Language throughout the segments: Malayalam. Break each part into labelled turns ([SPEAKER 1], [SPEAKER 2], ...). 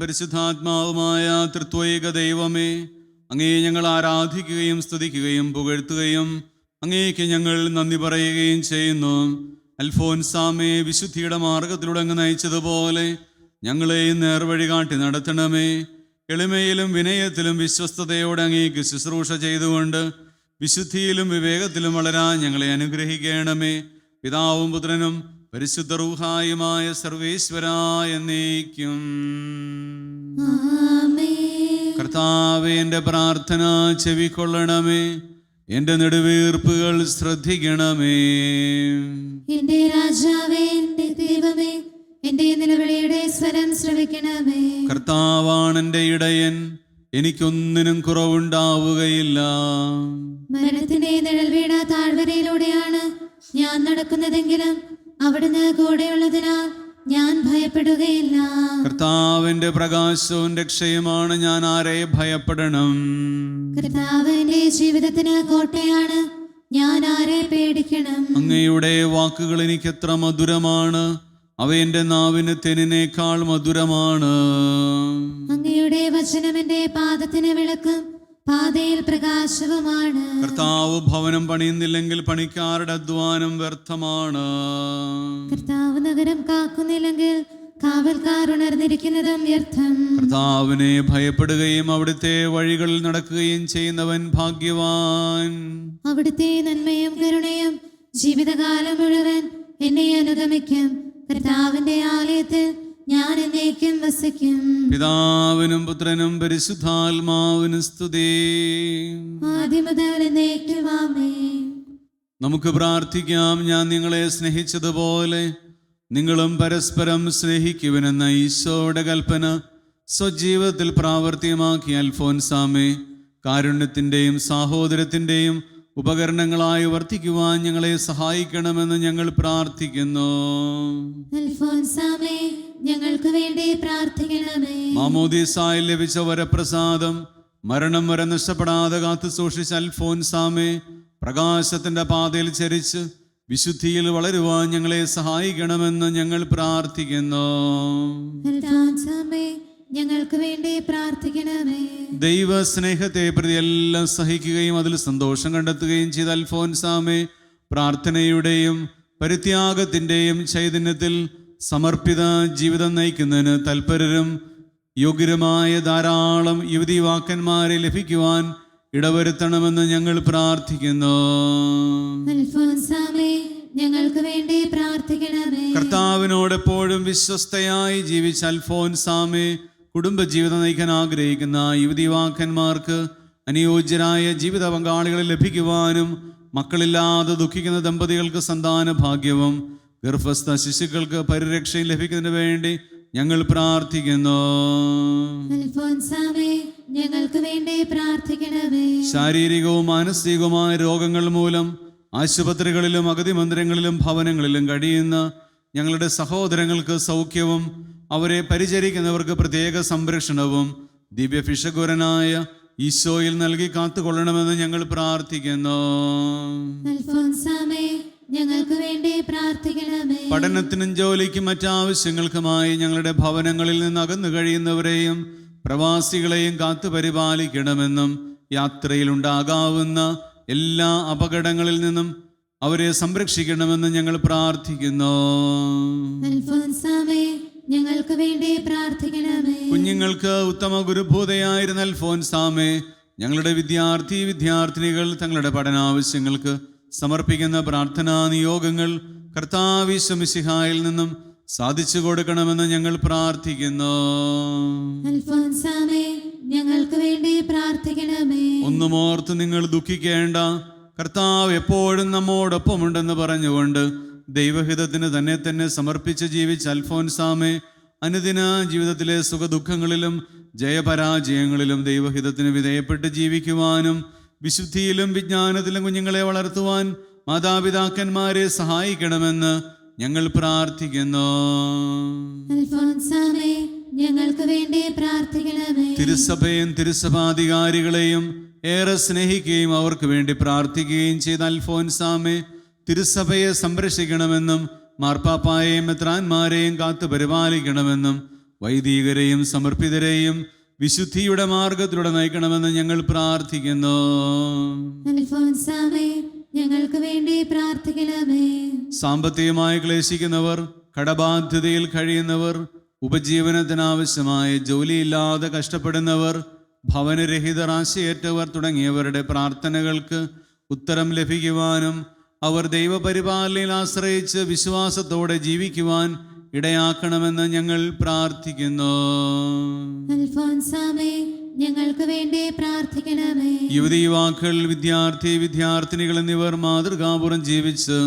[SPEAKER 1] പരിശുദ്ധാത്മാവുമായ തൃത്വൈക ദൈവമേ അങ്ങേ ഞങ്ങൾ ആരാധിക്കുകയും സ്തുതിക്കുകയും പുകഴ്ത്തുകയും അങ്ങേക്ക് ഞങ്ങൾ നന്ദി പറയുകയും ചെയ്യുന്നു. അൽഫോൻസാമേ വിശുദ്ധിയുടെ മാർഗത്തിലൂടെ അങ്ങ് നയിച്ചതുപോലെ ഞങ്ങളെയും നേർവഴി കാട്ടി നടത്തണമേ. എളിമയിലും വിനയത്തിലും വിശ്വസ്തയോടെ അങ്ങേക്ക് ശുശ്രൂഷ ചെയ്തുകൊണ്ട് വിശുദ്ധിയിലും വിവേകത്തിലും വളരാൻ ഞങ്ങളെ അനുഗ്രഹിക്കണമേ. പിതാവും പുത്രനും പരിശുദ്ധ റൂഹായുമായ സർവേശ്വരായ
[SPEAKER 2] നീക്കും
[SPEAKER 1] കർത്താവ് എന്റെ പ്രാർത്ഥന ചെവിക്കൊള്ളണമേ എന്റെ നെടുവീർപ്പുകൾ ശ്രദ്ധിക്കണമേ.
[SPEAKER 2] എന്റെ രാജാവേ എന്റെ ദൈവമേ എന്റെ നിലവിളിയുടെ സ്വരം ശ്രവിക്കണമേ.
[SPEAKER 1] കർത്താവാണ് എന്റെ ഇടയൻ. എനിക്കൊന്നിനും കുറവുണ്ടാവുകയില്ല.
[SPEAKER 2] മരണത്തിന്റെ നിഴൽ വീണ താഴ്വരയിലൂടെയാണ് ഞാൻ നടക്കുന്നതെങ്കിലും അവിടുന്ന് കൂടെയുള്ളതിനാൽ ഞാൻ ഭയപ്പെടുകയില്ല.
[SPEAKER 1] കർത്താവിന്റെ പ്രകാശവും രക്ഷയുമാണ് ഞാൻ ആരെ ഭയപ്പെടണം.
[SPEAKER 2] കർത്താവിന്റെ ജീവിതത്തിന് കോട്ടയാണ് ഞാൻ ആരെ പേടിക്കണം.
[SPEAKER 1] അങ്ങയുടെ വാക്കുകൾ എനിക്ക് എത്ര മധുരമാണ് അവ എന്റെ നാവിന് തെനിനേക്കാൾ മധുരമാണ്.
[SPEAKER 2] അങ്ങയുടെ വചനം എന്റെ പാദത്തിന് വിളക്കും പാതയിൽ പ്രകാശവുമാണ്.
[SPEAKER 1] കർത്താവ് ഭവനം പണിയുന്നില്ലെങ്കിൽ പണിക്കാരുടെ അധ്വാനം വ്യർത്ഥമാണ്.
[SPEAKER 2] കർത്താവ് നഗരം കാക്കുന്നില്ലെങ്കിൽ കാവൽക്കാർ ഉണർന്നിരിക്കുന്നതും വ്യർത്ഥം.
[SPEAKER 1] കർത്താവിനെ ഭയപ്പെടുകയും അവിടുത്തെ വഴികളിൽ നടക്കുകയും ചെയ്യുന്നവൻ ഭാഗ്യവാൻ.
[SPEAKER 2] അവിടുത്തെ നന്മയും കരുണയും ജീവിതകാലം മുഴുവൻ എന്നെ അനുഗമിക്കും. കർത്താവിന്റെ ആലയത്തിൽ
[SPEAKER 1] പിതാവിനും പുത്രനും പരിശുദ്ധാത്മാവിനും സ്തുതി. നമുക്ക് പ്രാർത്ഥിക്കാം. ഞാൻ നിങ്ങളെ സ്നേഹിച്ചതുപോലെ നിങ്ങളും പരസ്പരം സ്നേഹിക്കുവനെന്ന ഈശോയുടെ കൽപ്പന സ്വജീവിതത്തിൽ പ്രാവർത്തികമാക്കിയ അൽഫോൻസാമേ കാരുണ്യത്തിന്റെയും സാഹോദര്യത്തിന്റെയും ഉപകരണങ്ങളായി വർത്തിക്കുവാൻ ഞങ്ങളെ സഹായിക്കണമെന്ന് ഞങ്ങൾ പ്രാർത്ഥിക്കുന്നു.
[SPEAKER 2] അൽഫോൻസാമേ വേണ്ടി പ്രാർത്ഥിക്കണമേ.
[SPEAKER 1] മാമോദീസായി ലഭിച്ച വരപ്രസാദം മരണം വരെ നഷ്ടപ്പെടാതെ കാത്തു സൂക്ഷിച്ച അൽഫോൻസാമേ പ്രകാശത്തിന്റെ പാതയിൽ ചരിച്ച് വിശുദ്ധിയിൽ വളരുവാൻ ഞങ്ങളെ സഹായിക്കണമെന്ന് ഞങ്ങൾ പ്രാർത്ഥിക്കുന്നു.
[SPEAKER 2] ഞങ്ങൾക്ക് വേണ്ടി പ്രാർത്ഥിക്കണമേ.
[SPEAKER 1] ദൈവ സ്നേഹത്തെ പ്രതി എല്ലാം സഹിക്കുകയും അതിൽ സന്തോഷം കണ്ടെത്തുകയും ചെയ്ത അൽഫോൻസാമേ പ്രാർത്ഥനയുടെയും പരിത്യാഗത്തിന്റെയും ചൈതന്യത്തിൽ സമർപ്പിത ജീവിതം നയിക്കുന്നതിന് തൽപരരും യോഗ്യരുമായ ധാരാളം യുവതി വാക്കന്മാരെ ലഭിക്കുവാൻ ഇടവരുത്തണമെന്ന് ഞങ്ങൾ പ്രാർത്ഥിക്കുന്നു.
[SPEAKER 2] ഞങ്ങൾക്ക് വേണ്ടി പ്രാർത്ഥിക്കണമേ.
[SPEAKER 1] കർത്താവിനോട് എപ്പോഴും വിശ്വസ്തയായി ജീവിച്ച അൽഫോൻസാമെ കുടുംബജീവിതം നയിക്കാൻ ആഗ്രഹിക്കുന്ന യുവതിവാക്കന്മാർക്ക് അനുയോജ്യരായ ജീവിത പങ്കാളികളെ ലഭിക്കുവാനും മക്കളില്ലാതെ ദുഃഖിക്കുന്ന ദമ്പതികൾക്ക് സന്താന ഭാഗ്യവും ഗർഭസ്ഥ ശിശുക്കൾക്ക് പരിരക്ഷയും ലഭിക്കുന്നതിന് വേണ്ടി ഞങ്ങൾ പ്രാർത്ഥിക്കുന്നു.
[SPEAKER 2] ഞങ്ങൾക്ക് വേണ്ടി പ്രാർത്ഥിക്കണമേ.
[SPEAKER 1] ശാരീരികവും മാനസികവുമായ രോഗങ്ങൾ മൂലം ആശുപത്രികളിലും അഗതി മന്ദിരങ്ങളിലും ഭവനങ്ങളിലും കഴിയുന്ന ഞങ്ങളുടെ സഹോദരങ്ങൾക്ക് സൗഖ്യവും അവരെ പരിചരിക്കുന്നവർക്ക് പ്രത്യേക സംരക്ഷണവും ദിവ്യഭിഷകുരനായ ഈശോയിൽ നൽകി കാത്തുകൊള്ളണമെന്ന് ഞങ്ങൾ പ്രാർത്ഥിക്കുന്നു.
[SPEAKER 2] ഞങ്ങൾക്ക് വേണ്ടി പ്രാർത്ഥിക്കണമേ.
[SPEAKER 1] പഠനത്തിനും ജോലിക്കും മറ്റാവശ്യങ്ങൾക്കുമായി ഞങ്ങളുടെ ഭവനങ്ങളിൽ നിന്ന് അകന്നു കഴിയുന്നവരെയും പ്രവാസികളെയും കാത്തു പരിപാലിക്കണമെന്നും യാത്രയിലുണ്ടാകാവുന്ന എല്ലാ അപകടങ്ങളിൽ നിന്നും അവരെ സംരക്ഷിക്കണമെന്ന് ഞങ്ങൾ പ്രാർത്ഥിക്കുന്നു.
[SPEAKER 2] ഞങ്ങൾക്ക് വേണ്ടി പ്രാർത്ഥിക്കണമേ.
[SPEAKER 1] കുഞ്ഞുങ്ങൾക്ക് ഉത്തമ ഗുരുഭൂതയായിരുന്ന അൽഫോൻസാമേ ഞങ്ങളുടെ വിദ്യാർത്ഥി വിദ്യാർത്ഥിനികൾ തങ്ങളുടെ പഠനാവശ്യങ്ങൾക്ക് സമർപ്പിക്കുന്ന പ്രാർത്ഥനാ നിയോഗങ്ങൾ കർത്താവിശ്വമിശിഹായിൽ നിന്നും സാധിച്ചു കൊടുക്കണമെന്ന് ഞങ്ങൾ പ്രാർത്ഥിക്കുന്നു.
[SPEAKER 2] ഞങ്ങൾക്ക് വേണ്ടി പ്രാർത്ഥിക്കണമേ.
[SPEAKER 1] ഒന്നും ഓർത്ത് നിങ്ങൾ ദുഃഖിക്കേണ്ട കർത്താവ് എപ്പോഴും നമ്മോടൊപ്പമുണ്ടെന്ന് പറഞ്ഞുകൊണ്ട് ദൈവഹിതത്തിന് തന്നെ തന്നെ സമർപ്പിച്ച് ജീവിച്ച അൽഫോൻസാമെ അനുദിന ജീവിതത്തിലെ സുഖദുഃഖങ്ങളിലും ജയപരാജയങ്ങളിലും ദൈവഹിതത്തിന് വിധേയപ്പെട്ട് ജീവിക്കുവാനും വിശുദ്ധിയിലും വിജ്ഞാനത്തിലും കുഞ്ഞുങ്ങളെ വളർത്തുവാൻ മാതാപിതാക്കന്മാരെ സഹായിക്കണമെന്ന് ഞങ്ങൾ പ്രാർത്ഥിക്കുന്നു.
[SPEAKER 2] ഞങ്ങൾക്ക് വേണ്ടി പ്രാർത്ഥിക്കണമേ.
[SPEAKER 1] തിരുസഭയും തിരുസഭാധികാരികളെയും ഏറെ സ്നേഹിക്കുകയും അവർക്ക് വേണ്ടി പ്രാർത്ഥിക്കുകയും ചെയ്ത അൽഫോൻസാമെ തിരുസഭയെ സംരക്ഷിക്കണമെന്നും മാർപ്പാപ്പായെയും മെത്രാന്മാരെയും കാത്തു പരിപാലിക്കണമെന്നും വൈദികരെയും സമർപ്പിതരെയും വിശുദ്ധിയുടെ മാർഗത്തിലൂടെ നയിക്കണമെന്ന് ഞങ്ങൾ പ്രാർത്ഥിക്കുന്നു.
[SPEAKER 2] ഞങ്ങൾക്ക് വേണ്ടി പ്രാർത്ഥിക്കണമേ.
[SPEAKER 1] സാമ്പത്തികമായി ക്ലേശിക്കുന്നവർ കടബാധ്യതയിൽ കഴിയുന്നവർ ഉപജീവനത്തിനാവശ്യമായ ജോലിയില്ലാതെ കഷ്ടപ്പെടുന്നവർ ഭവനരഹിതർ ആശയേറ്റവർ തുടങ്ങിയവരുടെ പ്രാർത്ഥനകൾക്ക് ഉത്തരം ലഭിക്കുവാനും അവർ ദൈവപരിപാലനയിൽ ആശ്രയിച്ച് വിശ്വാസത്തോടെ ജീവിക്കുവാൻ ഇടയാക്കണമെന്ന് ഞങ്ങൾ പ്രാർത്ഥിക്കുന്നു.
[SPEAKER 2] ഞങ്ങൾക്ക് വേണ്ടി പ്രാർത്ഥിക്കണമേ.
[SPEAKER 1] യുവതി യുവാക്കൾ വിദ്യാർത്ഥി വിദ്യാർത്ഥിനികൾ എന്നിവർ മാതൃകാപുരം ജീവിച്ച്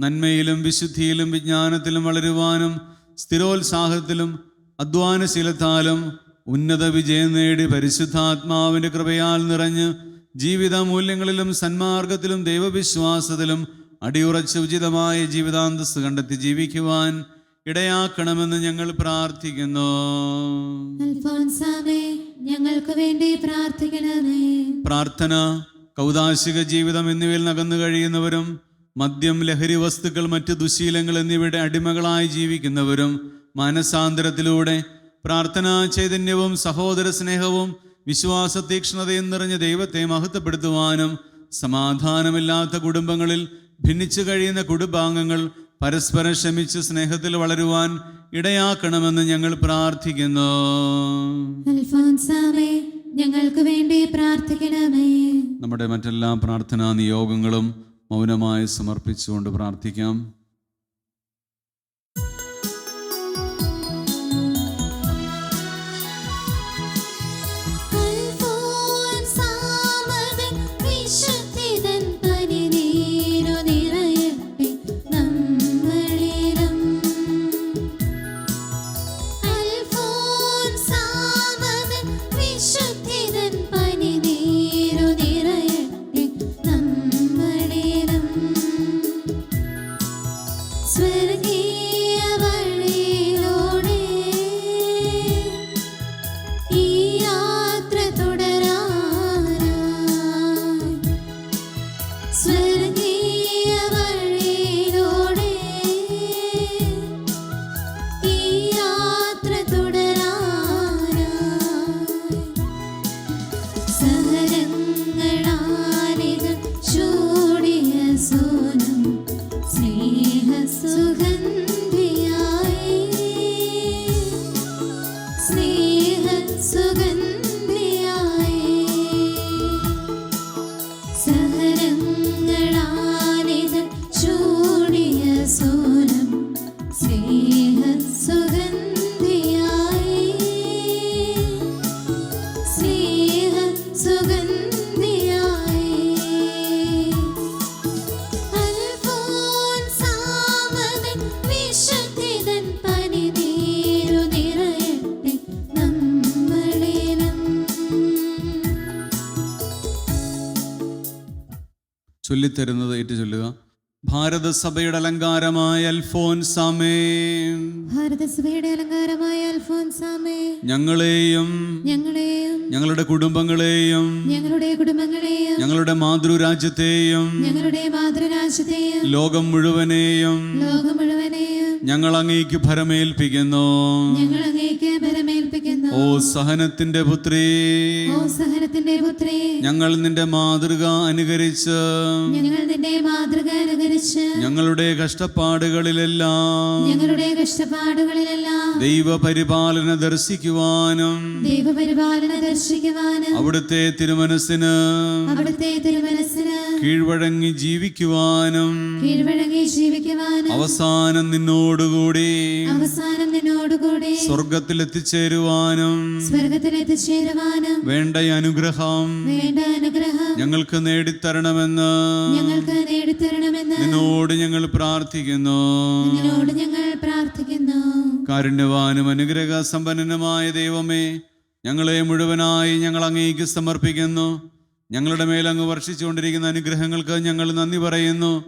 [SPEAKER 1] നന്മയിലും വിശുദ്ധിയിലും വിജ്ഞാനത്തിലും വളരുവാനും സ്ഥിരോത്സാഹത്തിലും അധ്വാനശീലത്താലും ഉന്നത വിജയം നേടി പരിശുദ്ധാത്മാവിന്റെ കൃപയാൽ നിറഞ്ഞ് ജീവിത മൂല്യങ്ങളിലും സന്മാർഗത്തിലും ദൈവവിശ്വാസത്തിലും അടിയുറച്ച് ഉചിതമായ ജീവിതാന്തസ് കണ്ടെത്തി ജീവിക്കുവാൻ ഇടയാക്കണമെന്ന് ഞങ്ങൾ പ്രാർത്ഥിക്കുന്നു.
[SPEAKER 2] ഞങ്ങൾക്ക് വേണ്ടി പ്രാർത്ഥിക്കണമേ.
[SPEAKER 1] പ്രാർത്ഥന കൗതാശിക ജീവിതം എന്നിവയിൽ നകന്നു കഴിയുന്നവരും മദ്യം ലഹരി വസ്തുക്കൾ മറ്റ് ദുശീലങ്ങൾ എന്നിവയുടെ അടിമകളായി ജീവിക്കുന്നവരും മാനസാന്തരത്തിലൂടെ പ്രാർത്ഥനാ ചൈതന്യവും സഹോദര സ്നേഹവും വിശ്വാസ തീക്ഷ്ണതയും നിറഞ്ഞ ദൈവത്തെ മഹത്വപ്പെടുത്തുവാനും സമാധാനമില്ലാത്ത കുടുംബങ്ങളിൽ ഭിന്നിച്ചു കഴിയുന്ന കുടുംബാംഗങ്ങൾ പരസ്പരം ക്ഷമിച്ച് സ്നേഹത്തിൽ വളരുവാൻ ഇടയാക്കണമെന്ന് ഞങ്ങൾ പ്രാർത്ഥിക്കുന്നു.
[SPEAKER 2] ഞങ്ങൾക്ക് വേണ്ടി പ്രാർത്ഥിക്കണമേ.
[SPEAKER 1] നമ്മുടെ മറ്റെല്ലാ പ്രാർത്ഥനാ നിയോഗങ്ങളും മൗനമായി സമർപ്പിച്ചുകൊണ്ട് പ്രാർത്ഥിക്കാം. ചൊല്ലിത്തരുന്നത് ഏറ്റു ചൊല്ലുക. ഭാരതസഭയുടെ അലങ്കാരമായ അൽഫോൻസാമേ
[SPEAKER 2] ഭാരതസഭയുടെ അലങ്കാരമായ അൽഫോൻസാമേ
[SPEAKER 1] ഞങ്ങളെയും
[SPEAKER 2] ഞങ്ങളെയും
[SPEAKER 1] ഞങ്ങളുടെ കുടുംബങ്ങളെയും
[SPEAKER 2] ഞങ്ങളുടെ കുടുംബങ്ങളെയും
[SPEAKER 1] ഞങ്ങളുടെ മാതൃരാജ്യത്തെയും
[SPEAKER 2] ഞങ്ങളുടെ മാതൃരാജ്യത്തെയും
[SPEAKER 1] ലോകം മുഴുവനെയും
[SPEAKER 2] ലോകം മുഴുവനെയും
[SPEAKER 1] ഞങ്ങൾ അങ്ങേക്ക് ഭരമേൽപ്പിക്കുന്നു.
[SPEAKER 2] ഞങ്ങൾ അങ്ങേക്ക് ഭരമേൽപ്പിക്കുന്നു.
[SPEAKER 1] ഓ സഹനത്തിന്റെ പുത്രി
[SPEAKER 2] ഓ സഹനത്തിന്റെ പുത്രി
[SPEAKER 1] ഞങ്ങൾ നിന്റെ മാതൃക അനുകരിച്ച്
[SPEAKER 2] ഞങ്ങൾ നിന്റെ മാതൃക അനുകരിച്ച്
[SPEAKER 1] ഞങ്ങളുടെ കഷ്ടപ്പാടുകളിലെല്ലാം
[SPEAKER 2] ഞങ്ങളുടെ കഷ്ടപ്പാടുകളിലെല്ലാം
[SPEAKER 1] ദൈവപരിപാലന ദർശിക്കുവാനും
[SPEAKER 2] ദൈവപരിപാലന ദർശിക്കുവാനും
[SPEAKER 1] അവിടുത്തെ തിരുമനസ്സിന്
[SPEAKER 2] അവിടുത്തെ തിരുമനസ്സിന്
[SPEAKER 1] കീഴ്വഴങ്ങി ജീവിക്കുവാനും
[SPEAKER 2] കീഴ്വഴങ്ങി ജീവിക്കുവാനും
[SPEAKER 1] അവസാനം നിന്നോടുകൂടി
[SPEAKER 2] അവസാനം നിന്നോടുകൂടി
[SPEAKER 1] സ്വർഗത്തിൽ എത്തിച്ചേരുവാനും
[SPEAKER 2] സ്വർഗത്തിൽ എത്തിച്ചേരുവാനും
[SPEAKER 1] വേണ്ട അനുഗ്രഹം
[SPEAKER 2] വേണ്ട അനുഗ്രഹം
[SPEAKER 1] ഞങ്ങൾക്ക് നേടിത്തരണമെന്ന്
[SPEAKER 2] ഞങ്ങൾക്ക് നേടിത്തരണമെന്ന്
[SPEAKER 1] നിന്നോട് ഞങ്ങൾ പ്രാർത്ഥിക്കുന്നു.
[SPEAKER 2] നിന്നോട് ഞങ്ങൾ പ്രാർത്ഥിക്കുന്നു.
[SPEAKER 1] കാരുണ്യവാനും അനുഗ്രഹ സമ്പന്നനുമായ ദൈവമേ ഞങ്ങളെ മുഴുവനായി ഞങ്ങൾ അങ്ങേക്ക് സമർപ്പിക്കുന്നു. ഞങ്ങളുടെ മേൽ അങ്ങ് വർഷിച്ചുകൊണ്ടിരിക്കുന്ന അനുഗ്രഹങ്ങൾക്ക് ഞങ്ങൾ നന്ദി പറയുന്നു.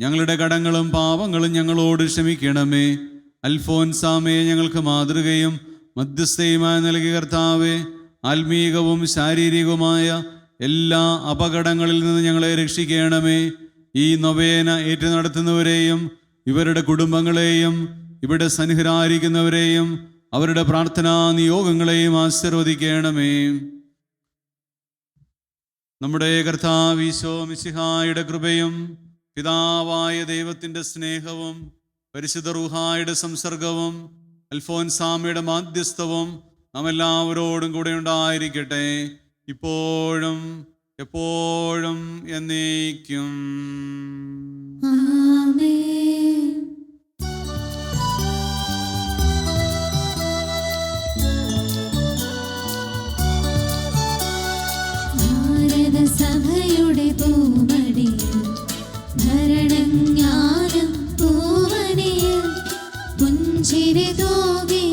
[SPEAKER 1] ഞങ്ങളുടെ കടങ്ങളും പാപങ്ങളും ഞങ്ങളോട് ക്ഷമിക്കണമേ. അൽഫോൻസാമയെ ഞങ്ങൾക്ക് മാതൃകയും മധ്യസ്ഥയുമായി നൽകിയ കർത്താവെ ആത്മീകവും ശാരീരികവുമായ എല്ലാ അപകടങ്ങളിൽ നിന്ന് ഞങ്ങളെ രക്ഷിക്കണമേ. ഈ നൊവേന ഏറ്റു നടത്തുന്നവരെയും ഇവരുടെ കുടുംബങ്ങളെയും ഇവിടെ സന്നിഹിരായിരിക്കുന്നവരെയും അവരുടെ പ്രാർത്ഥനാ നിയോഗങ്ങളെയും ആശീർവദിക്കണമേ. നമ്മുടെ കർത്താവീശോ മിശിഹായുടെ കൃപയും പിതാവായ ദൈവത്തിന്റെ സ്നേഹവും പരിശുദ്ധ റുഹായുടെ സംസർഗവും അൽഫോൻസാമയുടെ മാധ്യസ്ഥവും നാം എല്ലാവരോടും കൂടെ ഉണ്ടായിരിക്കട്ടെ. ഇപ്പോഴും എപ്പോഴും എന്നേക്കും.
[SPEAKER 2] സഭയുടെ പൂമടിയിൽ ഭരണജ്ഞാനം പൂവനിയിൽ പുഞ്ചിരി പൊൻ